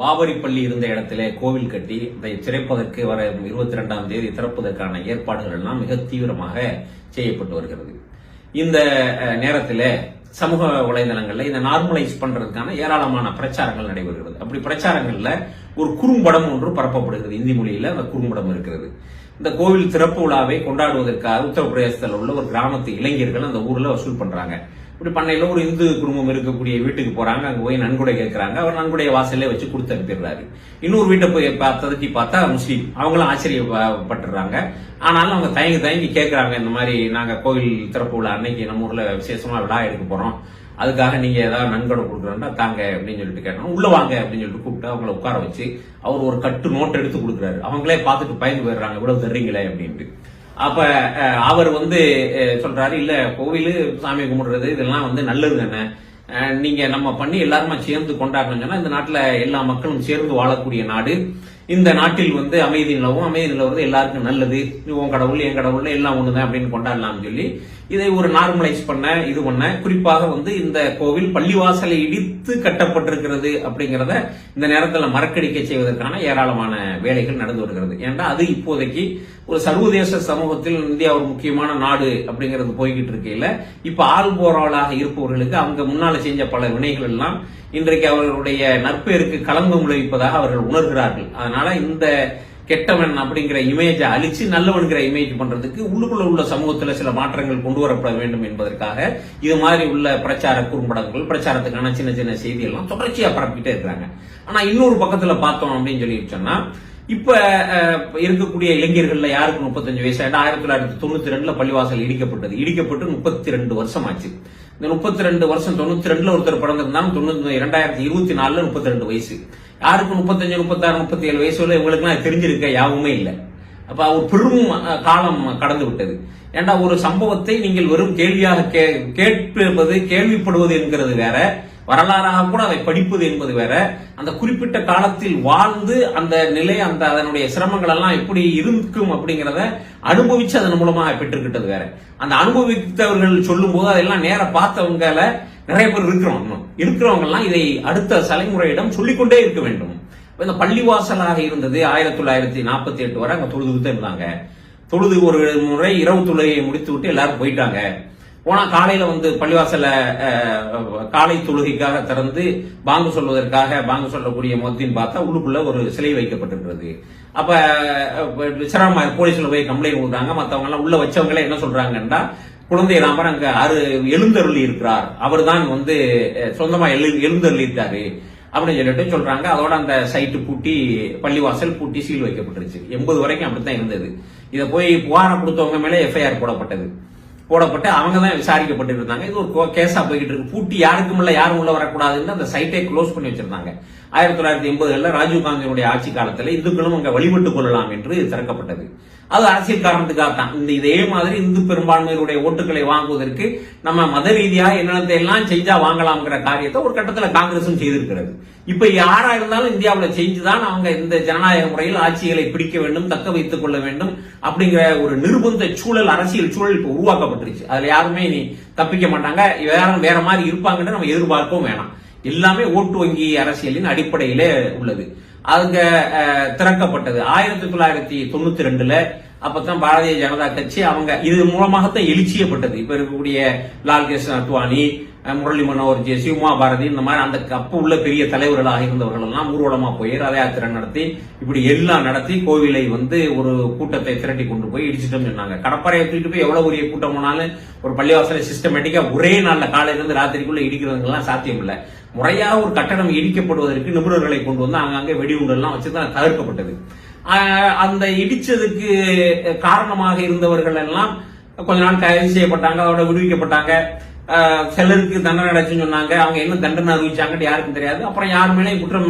பாபரி பள்ளி இருந்த இடத்திலே கோவில் கட்டி அதை திறப்பதற்கு வர இருபத்தி ரெண்டாம் தேதி திறப்பதற்கான ஏற்பாடுகள் எல்லாம் மிக தீவிரமாக செய்யப்பட்டு வருகிறது. இந்த நேரத்தில் சமூக வலைதளங்களில் இதை நார்மலைஸ் பண்றதுக்கான ஏராளமான பிரச்சாரங்கள் நடைபெறுகிறது. அப்படி பிரச்சாரங்கள்ல ஒரு குறும்படம் ஒன்று பரப்பப்படுகிறது. இந்தி மொழியில அந்த குறும்படம் இருக்கிறது. இந்த கோவில் திறப்பு விழாவை கொண்டாடுவதற்காக உத்தரப்பிரதேசத்தில் உள்ள ஒரு கிராமத்து இளைஞர்கள் அந்த ஊர்ல வசூல் பண்றாங்க. இப்படி பண்ணையில் ஒரு இந்து குடும்பம் இருக்கக்கூடிய வீட்டுக்கு போறாங்க அங்கே போய் நன்கொடை கேட்குறாங்க அவர் நன்கொடைய வாசல்ல வச்சு கொடுத்து அனுப்பிடுறாரு. இன்னொரு வீட்டை போய் பார்த்ததுக்கு பார்த்தா முஸ்லீம். அவங்களும் ஆச்சரியப்பட்டுறாங்க. ஆனாலும் அவங்க தயங்கி தயங்கி கேட்குறாங்க இந்த மாதிரி நாங்கள் கோவில் திறப்பு விழா அன்னைக்கு நம்ம ஊரில் விசேஷமாக விழா எடுக்க போகிறோம் அதுக்காக நீங்கள் ஏதாவது நன்கொடை கொடுக்குறோம்னா தாங்க அப்படின்னு சொல்லிட்டு கேட்டோம். உள்ள வாங்க அப்படின்னு சொல்லிட்டு கூப்பிட்டு அவங்கள உட்கார வச்சு அவர் ஒரு கட்டு நோட் எடுத்து கொடுக்குறாரு. அவங்களே பார்த்துட்டு பயந்து போயிடுறாங்க. இவ்வளவு தர்றீங்களே அப்படின்ட்டு. அப்ப அவர் வந்து சொல்றாரு இல்ல கோவில் சாமி கும்பிடுறது இதெல்லாம் வந்து நல்லது தானே நீங்க நம்ம பண்ணி எல்லாருமா சேர்ந்து கொண்டாடணும் சொன்னா இந்த நாட்டுல எல்லா மக்களும் சேர்ந்து வாழக்கூடிய நாடு. இந்த நாட்டில் வந்து அமைதி நிலவும் அமைதி நிலவுறது எல்லாருக்கும் நல்லது. உன் கடவுள் என் கடவுள் எல்லாம் ஒண்ணுதான் அப்படின்னு கொண்டாடலாம்னு சொல்லி இதை ஒரு நார்மலைஸ் பண்ண இது பண்ண. குறிப்பாக வந்து இந்த கோவில் பள்ளிவாசலை இடித்து கட்டப்பட்டிருக்கிறது அப்படிங்கிறத இந்த நேரத்தில் மறக்கடிக்க செய்வதற்கான ஏராளமான வேலைகள் நடந்து வருகிறது. ஏன்னா அது இப்போதைக்கு ஒரு சர்வதேச சமூகத்தில் இந்தியா ஒரு முக்கியமான நாடு அப்படிங்கிறது போய்கிட்டு இருக்கையில இப்ப ஆள்போராளாக இருப்பவர்களுக்கு அவங்க முன்னால செஞ்ச பல வினைகள் எல்லாம் இன்றைக்கு அவர்களுடைய நற்பெயருக்கு களங்கம் விளைவிப்பதாக அவர்கள் உணர்கிறார்கள். அதனால் இந்த கெட்டவன் அப்படிங்கிற இமேஜை அழிச்சு நல்லவன்கிற இமேஜ் பண்றதுக்கு உள்ளுக்குள்ள உள்ள சமூகத்துல சில மாற்றங்கள் கொண்டு வரப்பட வேண்டும் என்பதற்காக இது மாதிரி உள்ள பிரச்சார குறும்படங்கள் பிரச்சாரத்துக்கான சின்ன சின்ன செய்தி எல்லாம் தொடர்ச்சியா பரப்பிட்டே இருக்கிறாங்க. ஆனா இன்னொரு பக்கத்துல பார்த்தோம் அப்படின்னு சொல்லி சொன்னா இப்ப இருக்கக்கூடிய இளைஞர்கள்ல யாருக்கு முப்பத்தஞ்சு வயசு? ஆயிரத்தி தொள்ளாயிரத்தி தொண்ணூத்தி ரெண்டுல பள்ளிவாசல் இடிக்கப்பட்டது. இடிக்கப்பட்டு முப்பத்தி ரெண்டு வருஷம் ஆச்சு இந்த முப்பத்தி ரெண்டு வருஷம் தொண்ணூத்தி ரெண்டுல ஒருத்தர் பிறந்திருந்தாலும் தொண்ணூத்தி இரண்டாயிரத்தி இருபத்தி நாலுல முப்பத்தி ரெண்டு வயசு. யாருக்கு முப்பத்தஞ்சு முப்பத்தாறு முப்பத்தி ஏழு வயசு உள்ள இவங்களுக்குலாம் தெரிஞ்சிருக்க யாவுமே இல்லை. அப்ப ஒரு பெரும் காலம் கடந்து விட்டது. ஏண்டா ஒரு சம்பவத்தை நீங்கள் வெறும் கேள்வியாக கே- கேட்பது கேள்விப்படுவது என்கிறது வேற. வரலாறாக கூட அதை படிப்பது என்பது வேற. அந்த குறிப்பிட்ட காலத்தில் வாழ்ந்து அந்த நிலை அந்த அதனுடைய சிரமங்கள் எல்லாம் எப்படி இருக்கும் அப்படிங்கிறத அனுபவிச்சு அதன் மூலமாக பெற்றுக்கிட்டது வேற. அந்த அனுபவித்தவர்கள் சொல்லும் போது அதெல்லாம் நேர பார்த்தவங்களை நிறைய பேர் இருக்கிறோம். இன்னும். இருக்கிறவங்க எல்லாம் இதை அடுத்த தலைமுறையிடம் சொல்லிக்கொண்டே இருக்க வேண்டும். இந்த பள்ளிவாசலாக இருந்தது ஆயிரத்தி தொள்ளாயிரத்தி நாற்பத்தி எட்டு வரை அங்க தொழுது இருந்தாங்க. தொழுது ஒரு முறை இரவு தொழுகையை முடித்து விட்டு எல்லாரும் போயிட்டாங்க. போனா காலையில வந்து பள்ளிவாசல காலை தொழுகைக்காக திறந்து பாங்கு சொல்வதற்காக பாங்கு சொல்லக்கூடிய மொத்தின்னு பார்த்தா உள்ளுக்குள்ள ஒரு சிலை வைக்கப்பட்டிருக்கிறது. அப்ப அஹ், சிரமமா போலீஸ்ல போய் கம்ப்ளைண்ட் கொடுத்தாங்க மத்தவங்க எல்லாம் உள்ள வச்சவங்களே என்ன சொல்றாங்கன்னா குழந்தை ராமர் அங்க அரு எழுந்தருளி இருக்கிறார். அவர் தான் வந்து சொந்தமா எழு எழுந்தருளி இருக்காரு அப்படின்னு சொல்லிட்டு சொல்றாங்க. அதோட அந்த சைட்டு பூட்டி பள்ளிவாசல் பூட்டி சீல் வைக்கப்பட்டுருச்சு. எண்பது வரைக்கும் அப்படித்தான் இருந்தது. இதை போய் புகாரம் கொடுத்தவங்க மேலே எஃப்ஐஆர் போடப்பட்டது. போடப்பட்டு அவங்க தான் விசாரிக்கப்பட்டு இருந்தாங்க. இது ஒரு கோ- கேஸா போய்கிட்டு இருக்கு. பூட்டி யாருக்கும் இல்ல யாரும் உள்ள வரக்கூடாதுன்னு அந்த சைட்டை க்ளோஸ் பண்ணி வச்சிருந்தாங்க. ஆயிரத்தி தொள்ளாயிரத்தி எண்பதுகளில் ராஜீவ் காந்தியினுடைய ஆட்சி காலத்தில் இந்துக்களும் அங்கே வழிபட்டுக் கொள்ளலாம் என்று திறக்கப்பட்டது. அது அரசியல் காரணத்துக்காக தான். இந்த இதே மாதிரி இந்து பெரும்பான்மையினுடைய ஓட்டுகளை வாங்குவதற்கு நம்ம மத ரீதியாக என்னென்னத்தை எல்லாம் செஞ்சா வாங்கலாம்ங்கிற காரியத்தை ஒரு கட்டத்தில் காங்கிரசும் செய்திருக்கிறது. இப்ப யாரா இருந்தாலும் இந்தியாவில் செஞ்சுதான் அவங்க இந்த ஜனநாயக முறையில் ஆட்சிகளை பிடிக்க வேண்டும் தக்க வைத்துக் கொள்ள வேண்டும் அப்படிங்கிற ஒரு நிர்பந்த சூழல் அரசியல் சூழல் இப்போ உருவாக்கப்பட்டுருச்சு. அதுல யாருமே நீ தப்பிக்க மாட்டாங்க. யாரும் வேற மாதிரி இருப்பாங்கன்னு நம்ம எதிர்பார்க்கவும் வேணாம். எல்லாமே ஓட்டு வங்கி அரசியலின் அடிப்படையிலே உள்ளது. அங்க திறக்கப்பட்டது. ஆயிரத்தி தொள்ளாயிரத்தி தொண்ணூத்தி ரெண்டுல அப்பதான் பாரதிய ஜனதா கட்சி அவங்க இது மூலமாகத்தான் எழுச்சியப்பட்டது. இப்ப இருக்கக்கூடிய லால் கிருஷ்ண அத்வானி முரளி மனோகர் ஜே சிவமா பாரதி இந்த மாதிரி அந்த அப்ப உள்ள பெரிய தலைவர்களாக இருந்தவர்கள் எல்லாம் ஊர்வலமா போய் ரத யாத்திரை நடத்தி இப்படி எல்லாம் நடத்தி கோவிலை வந்து ஒரு கூட்டத்தை திரட்டி கொண்டு போய் இடிச்சிட்டோம்னு சொன்னாங்க. கடற்கரையை தூக்கிட்டு போய் எவ்வளவு பெரிய கூட்டம் போனாலும் ஒரு பள்ளிவாசலை சிஸ்டமேட்டிக்கா ஒரே நாள்ல காலையில இருந்து ராத்திரிக்குள்ள இடிக்கிறதுங்கெல்லாம் சாத்தியம் இல்லை முறையாக ஒரு கட்டணம் இடிக்கப்படுவதற்கு நிபுணர்களை கொண்டு வந்து அங்கங்கே வெடிகுண்டெல்லாம் வச்சு தான் தவிர்க்கப்பட்டது. அந்த இடிச்சதுக்கு காரணமாக இருந்தவர்கள் எல்லாம் கொஞ்ச நாள் கைது செய்யப்பட்டாங்க அதோட விடுவிக்கப்பட்டாங்க. சிலருக்கு தண்டனை அடைச்சுன்னு சொன்னாங்க. அவங்க என்ன தண்டனை அறிவிச்சாங்கன்னு யாருக்கும் தெரியாது. அப்புறம் யார் மேலேயும் குற்றம்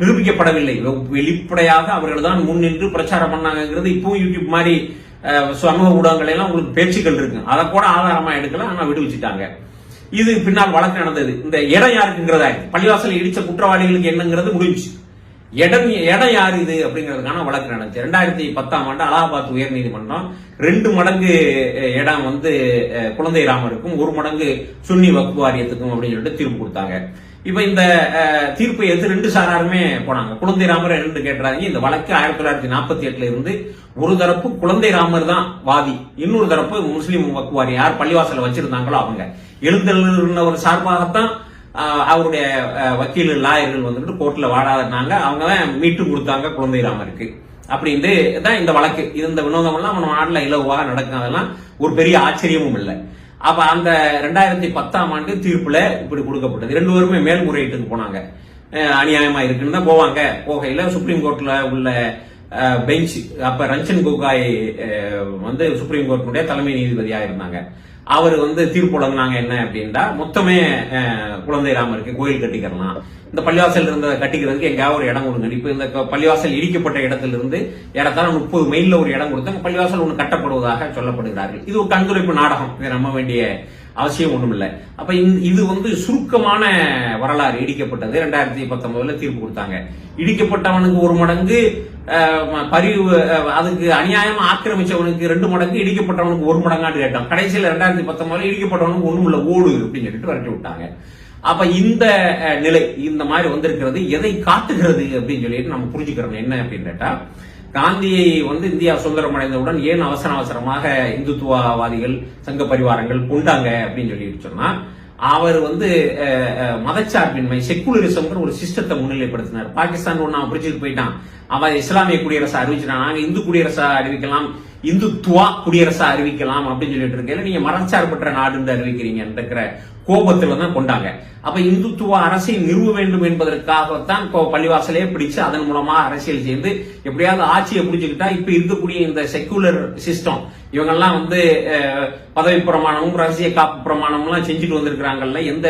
நிரூபிக்கப்படவில்லை. வெளிப்படையாக அவர்கள் தான் முன் நின்று பிரச்சாரம் பண்ணாங்கிறது இப்பவும் யூடியூப் மாதிரி சமூக ஊடகங்கள் எல்லாம் உங்களுக்கு பேச்சுக்கள் இருக்கு. அதை கூட ஆதாரமா எடுக்கல ஆனா விடுவிச்சிட்டாங்க. இது பின்னால் வழக்கு நடந்தது. இந்த இடம் யாருக்குங்கிறதா பள்ளிவாசல் இடிச்ச குற்றவாளிகளுக்கு என்னங்கிறது முடிஞ்சு இடம் இடம் யார் இது அப்படிங்கிறதுக்கான வழக்கு நடந்துச்சு. ரெண்டாயிரத்தி பத்தாம் ஆண்டு அலகாபாத் உயர்நீதிமன்றம் ரெண்டு மடங்கு இடம் வந்து அஹ், குழந்தை ராமருக்கும் ஒரு மடங்கு சுன்னி வக்பு வாரியத்துக்கும் அப்படின்னு சொல்லிட்டு தீர்ப்பு கொடுத்தாங்க. இப்ப இந்த தீர்ப்பை எதிர்த்து ரெண்டு சாராருமே போனாங்க. குழந்தை ராமர் ரெண்டு கேட்டுறாங்க இந்த வழக்கு ஆயிரத்தி தொள்ளாயிரத்தி நாற்பத்தி எட்டுல இருந்து ஒரு தரப்பு குழந்தை ராமர் தான் வாதி. இன்னொரு தரப்பு முஸ்லீம் வக்குவாரி யார் பள்ளிவாசல வச்சிருந்தாங்களோ அவங்க. எழுந்தவர் சார்பாகத்தான் அவருடைய வக்கீல் லாயர்கள் வந்துட்டு கோர்ட்ல வாடாடினாங்க அவங்க தான் மீட்டு கொடுத்தாங்க குழந்தை ராமருக்கு. அப்படின்ட்டு தான் இந்த வழக்கு. இது இந்த வினோதம் எல்லாம் நம்ம நாட்டில் இலவாக நடக்கும் அதெல்லாம் ஒரு பெரிய ஆச்சரியமும் இல்லை. அப்ப அந்த ரெண்டாயிரத்தி பத்தாம் ஆண்டு தீர்ப்புல இப்படி கொடுக்கப்பட்டது. ரெண்டு பேருமே மேல்முறையீட்டுக்கு போனாங்க. அநியாயமா இருக்குன்னு தான் போவாங்க. போகையில சுப்ரீம் கோர்ட்ல உள்ள பெஞ்ச் அப்ப ரஞ்சன் கோகாய் வந்து சுப்ரீம் கோர்ட்டுடைய தலைமை நீதிபதியா இருந்தாங்க. அவர் வந்து தீர்ப்பு வழங்கினாங்க என்ன அப்படின்னா மொத்தமே குழந்தை ராமருக்கு கோயில் கட்டிக்கிறலாம். இந்த பள்ளிவாசல் இருந்த கட்டிக்கிறதுக்கு எங்கேயாவது ஒரு இடம் கொடுங்க. இப்போ இந்த பள்ளிவாசல் இடிக்கப்பட்ட இடத்துல இருந்து ஏறத்தாழ முப்பது மைலில் ஒரு இடம் கொடுத்து பள்ளிவாசல் ஒன்று கட்டப்படுவதாக சொல்லப்படுகிறார்கள். இது ஒரு கண்துடைப்பு நாடகம். இதை நம்ப வேண்டிய அவசியம் ஒன்றும் இல்லை அப்ப இது வந்து சுருக்கமான வரலாறு இடிக்கப்பட்டது. ரெண்டாயிரத்தி பத்தொன்பதுல தீர்ப்பு கொடுத்தாங்க. இடிக்கப்பட்டவனுக்கு ஒரு மடங்கு பரிவு அதுக்கு அநியாயமா ஆக்கிரமிச்சவனுக்கு ரெண்டு மடங்கு இடிக்கப்பட்டவனுக்கு ஒரு மடங்கான்னு கேட்டோம். கடைசியில் ரெண்டாயிரத்தி பத்தொன்பதுல இடிக்கப்பட்டவனுக்கு ஒண்ணும் இல்ல ஓடு அப்படின்னு சொல்லிட்டு விரட்டி விட்டாங்க. அப்ப இந்த நிலை இந்த மாதிரி வந்திருக்கிறது எதை காட்டுகிறது அப்படின்னு சொல்லிட்டு நம்ம புரிஞ்சுக்கிறோம். என்ன அப்படின்னு கேட்டா காந்தியை வந்து இந்தியா சுதந்திரம் அடைந்தவுடன் ஏன் அவசர அவசரமாக இந்துத்துவவாதிகள் சங்க பரிவாரங்கள் கொண்டாங்க அப்படின்னு சொல்லிட்டு சொன்னா அவர் வந்து மதச்சார்பின்மை செக்குலரிசம்ங்கிற ஒரு சிஸ்டத்தை முன்னிலைப்படுத்தினார். பாகிஸ்தான் ஒன்று அவன் பிடிச்சிட்டு போயிட்டான். அவன் இஸ்லாமிய குடியரசு அறிவிச்சிட்டான். நாங்க இந்து குடியரசா அறிவிக்கலாம். இந்துத்துவா குடியரசா அறிவிக்கலாம் அப்படின்னு சொல்லிட்டு இருக்கையில நீங்க மதச்சார்பற்ற நாடுன்னு அறிவிக்கிறீங்கன்ற கோபத்துல தான் கொண்டாங்க. அப்ப இந்துத்துவ அரசை நிறுவ வேண்டும் என்பதற்காகத்தான் கோ- பள்ளிவாசலே பிடிச்சு அதன் மூலமா அரசியல் செய்து எப்படியாவது ஆட்சியை பிடிச்சுக்கிட்டா இப்ப இருக்கக்கூடிய இந்த செக்குலர் சிஸ்டம் இவங்கெல்லாம் வந்து பதவி பிரமாணமும் ரகசிய காப்பு பிரமாணம்லாம் செஞ்சுட்டு வந்திருக்கிறாங்கல்ல எந்த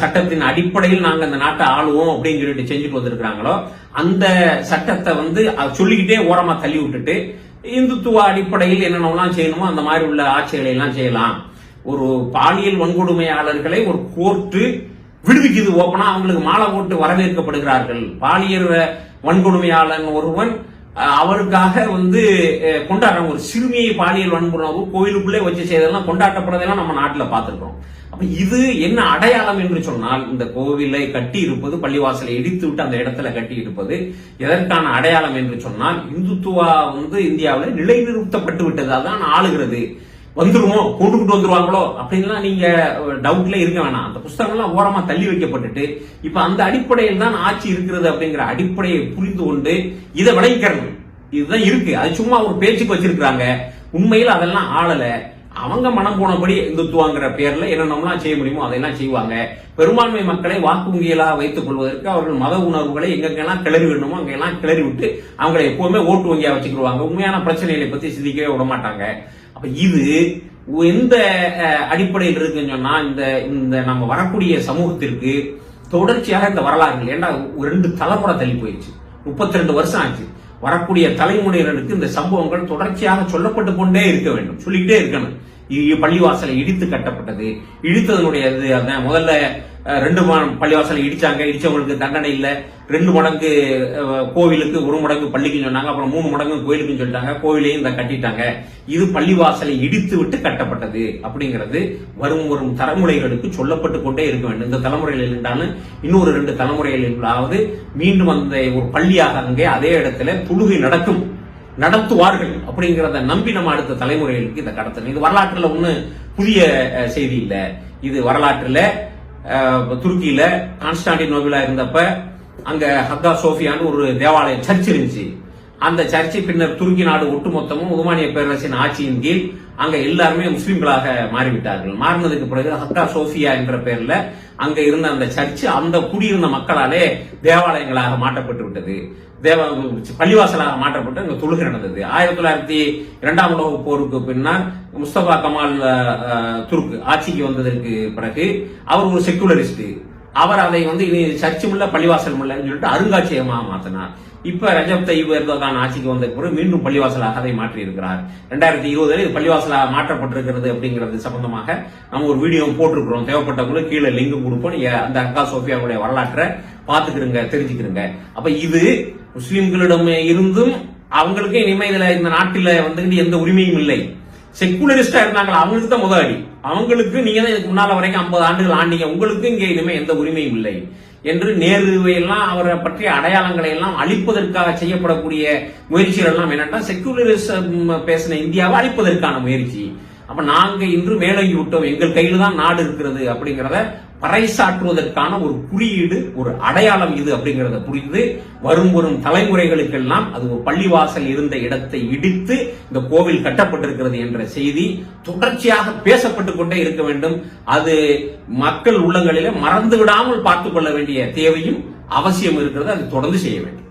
சட்டத்தின் அடிப்படையில் நாங்கள் இந்த நாட்டை ஆளுவோம் அப்படின்னு சொல்லிட்டு செஞ்சுட்டு வந்திருக்கிறாங்களோ அந்த சட்டத்தை வந்து சொல்லிக்கிட்டே ஓரமா தள்ளி விட்டுட்டு இந்துத்துவ அடிப்படையில் என்னென்னலாம் செய்யணுமோ அந்த மாதிரி உள்ள ஆட்சிகளை எல்லாம் செய்யலாம். ஒரு பாலியல் வன்கொடுமையாளர்களை ஒரு கோர்ட்டு விடுவிக்குது ஓப்பனா அவங்களுக்கு மாலை போட்டு வரவேற்கப்படுகிறார்கள். பாலியல் வன்கொடுமையாளன் ஒருவன் அவருக்காக வந்து கொண்டாடுறோம் ஒரு சிறுமியை பாலியல் வன்புணர்வு கோயிலுக்குள்ளே வச்சு செய்ததெல்லாம் கொண்டாட்டப்படுறதெல்லாம் நம்ம நாட்டில் பார்த்துருக்கோம் அப்ப இது என்ன அடையாளம் என்று சொன்னால் இந்த கோவிலை கட்டி இருப்பது பள்ளிவாசலை இடித்து விட்டு அந்த இடத்துல கட்டி இருப்பது எதற்கான அடையாளம் என்று சொன்னால் இந்துத்துவா வந்து இந்தியாவில் நிலைநிறுத்தப்பட்டு விட்டதால் தான் ஆளுகிறது. வந்துருமோ? கொண்டுகிட்டு வந்துருவாங்களோ? அப்படின்லாம் நீங்க டவுட்ல இருக்க வேணாம். அந்த புஸ்தகம்லாம் ஓரமா தள்ளி வைக்கப்பட்டுட்டு இப்ப அந்த அடிப்படையில் தான் ஆட்சி இருக்கிறது அப்படிங்கிற அடிப்படையை புரிந்து கொண்டு இதை விளைவிக்கிறது இதுதான் இருக்கு. அது சும்மா ஒரு பேச்சுக்கு வச்சிருக்கிறாங்க. உண்மையில் அதெல்லாம் ஆளல. அவங்க மனம் போனபடி இந்துத்துவாங்கிற பேர்ல என்னென்னலாம் செய்ய முடியுமோ அதெல்லாம் செய்வாங்க. பெரும்பான்மை மக்களை வாக்கு வைத்துக் கொள்வதற்கு அவர்கள் மத உணர்வுகளை எங்கெங்கெல்லாம் கிளறி விடணுமோ அங்கெல்லாம் கிளறி விட்டு அவங்களை எப்பவுமே ஓட்டு வங்கியா வச்சுக்கிடுவாங்க. உண்மையான பிரச்சனைகளை பத்தி சிந்திக்கவே விட மாட்டாங்க அப்ப இது எந்த அடிப்படையில் இருக்குன்னு சொன்னா இந்த இந்த நம்ம வரக்கூடிய சமூகத்திற்கு தொடர்ச்சியாக இந்த வரலாறுகள் ஏன்னா ஒரு ரெண்டு தலைமுறை தள்ளி போயிடுச்சு முப்பத்தி ரெண்டு வருஷம் ஆச்சு. வரக்கூடிய தலைமுறையினருக்கு இந்த சம்பவங்கள் தொடர்ச்சியாக சொல்லப்பட்டு கொண்டே இருக்க வேண்டும். சொல்லிக்கிட்டே இருக்கணும். பள்ளிவாசலை இடித்து கட்டப்பட்டது. இடித்ததனுடைய இது முதல்ல ரெண்டு ம- பள்ளிவாசலை இடிச்சாங்க. இடிச்சவங்களுக்கு தண்டனை இல்லை. ரெண்டு மடங்கு கோவிலுக்கு ஒரு மடங்கு பள்ளிக்குன்னு சொன்னாங்க. அப்புறம் மூணு மடங்கு கோயிலுக்குன்னு சொல்லிட்டாங்க. கோவிலையும் இந்த கட்டிட்டாங்க. இது பள்ளிவாசலை இடித்து விட்டு கட்டப்பட்டது அப்படிங்கிறது வரும் வரும் தலைமுறைகளுக்கு சொல்லப்பட்டு கொண்டே இருக்க வேண்டும். இந்த தலைமுறையில் இருந்தாலும் இன்னொரு ரெண்டு தலைமுறைகளிலாவது மீண்டும் அந்த ஒரு பள்ளியாக அங்கே அதே இடத்துல தொழுகை நடக்கும் நடத்துவார்கள் அப்படிங்கிறத நம்பி நம்ம அடுத்த தலைமுறைகளுக்கு இதை கடத்தணும். இது வரலாற்றுல ஒண்ணு புதிய செய்தி இல்லை. இது வரலாற்றுல துருக்கியில துருக்கியில கான்ஸ்டாண்டினோபிளா இருந்தப்ப அங்க ஹக்கா சோஃபியான்னு ஒரு தேவாலயம் சர்ச் இருந்துச்சு. அந்த சர்ச்சை பின்னர் துருக்கி நாடு ஒட்டுமொத்தமும் உதுமானிய பேரரசின் ஆட்சியின் கீழ் அங்க எல்லாருமே முஸ்லிம்களாக மாறிவிட்டார்கள். மாறினதுக்கு பிறகு ஹக்கா சோஃபியா என்ற பெயர்ல அங்க இருந்த அந்த சர்ச்சு அந்த குடியிருந்த மக்களாலே தேவாலயங்களாக மாற்றப்பட்டு விட்டது. தேவ பள்ளிவாசலாக மாற்றப்பட்டு அங்க தொழுகை நடந்தது. ஆயிரத்தி தொள்ளாயிரத்தி இரண்டாம் உலக போருக்கு பின்னால் முஸ்தபா கமால் துருக்கு ஆட்சிக்கு வந்ததற்கு பிறகு அவர் ஒரு செக்குலரிஸ்ட் அவர் அதை வந்து இனி சர்ச்சும் இல்ல பள்ளிவாசலும் இல்லைன்னு சொல்லிட்டு அருங்காட்சியகமாக மாத்தினார். இப்ப ரஜப் தையீப் எர்தோகான் ஆட்சிக்கு வந்த பிறகு மீண்டும் பள்ளிவாசலாக அதை மாற்றி இருக்கிறார் ரெண்டாயிரத்தி இருபதுல இது பள்ளிவாசலாக மாற்றப்பட்டிருக்கிறது அப்படிங்கிறது சம்பந்தமாக நம்ம ஒரு வீடியோ போட்டிருக்கிறோம். தேவைப்பட்டவங்களுக்கு கீழே லிங்க் கொடுப்போம். நீங்க அந்த அக்கா சோஃபியாவுடைய வரலாற்றை பாத்துக்கிறங்க தெரிஞ்சுக்கிறங்க அப்ப இது முஸ்லிம்களிடம் இருந்தும் அவங்களுக்கு இனிமே இதுல இந்த நாட்டில வந்துகிட்டு எந்த உரிமையும் இல்லை. செக்குலரிஸ்டா இருந்தாங்களா? அவங்களுக்கு தான் முதலாளி அவங்களுக்கு நீங்க தான் இதுக்கு முன்னால வரைக்கும் ஐம்பது ஆண்டுகள் ஆண்டீங்க. உங்களுக்கு இங்க இனிமே எந்த உரிமையும் இல்லை. என்று நேருவை எல்லாம் அவரை பற்றிய அடையாளங்களை எல்லாம் அழிப்பதற்காக செய்யப்படக்கூடிய முயற்சிகள் எல்லாம் என்னன்னா செக்குலரிசம் பேசின இந்தியாவை அழிப்பதற்கான முயற்சி. அப்ப நாங்க இன்று மேலோங்கி விட்டோம். எங்கள் கையில தான் நாடு இருக்கிறது அப்படிங்கிறத பறைசாற்றுவதற்கான ஒரு குறியீடு ஒரு அடையாளம் இது அப்படிங்கிறத புரிந்து வரும் வரும் தலைமுறைகளுக்கெல்லாம் அது ஒரு பள்ளிவாசல் இருந்த இடத்தை இடித்து இந்த கோவில் கட்டப்பட்டிருக்கிறது என்ற செய்தி தொடர்ச்சியாக பேசப்பட்டு கொண்டே இருக்க வேண்டும். அது மக்கள் உள்ளங்களிலே மறந்து விடாமல் பார்த்துக் கொள்ள வேண்டிய தேவையும் அவசியம் இருக்கிறது. அது தொடர்ந்து செய்ய வேண்டும்.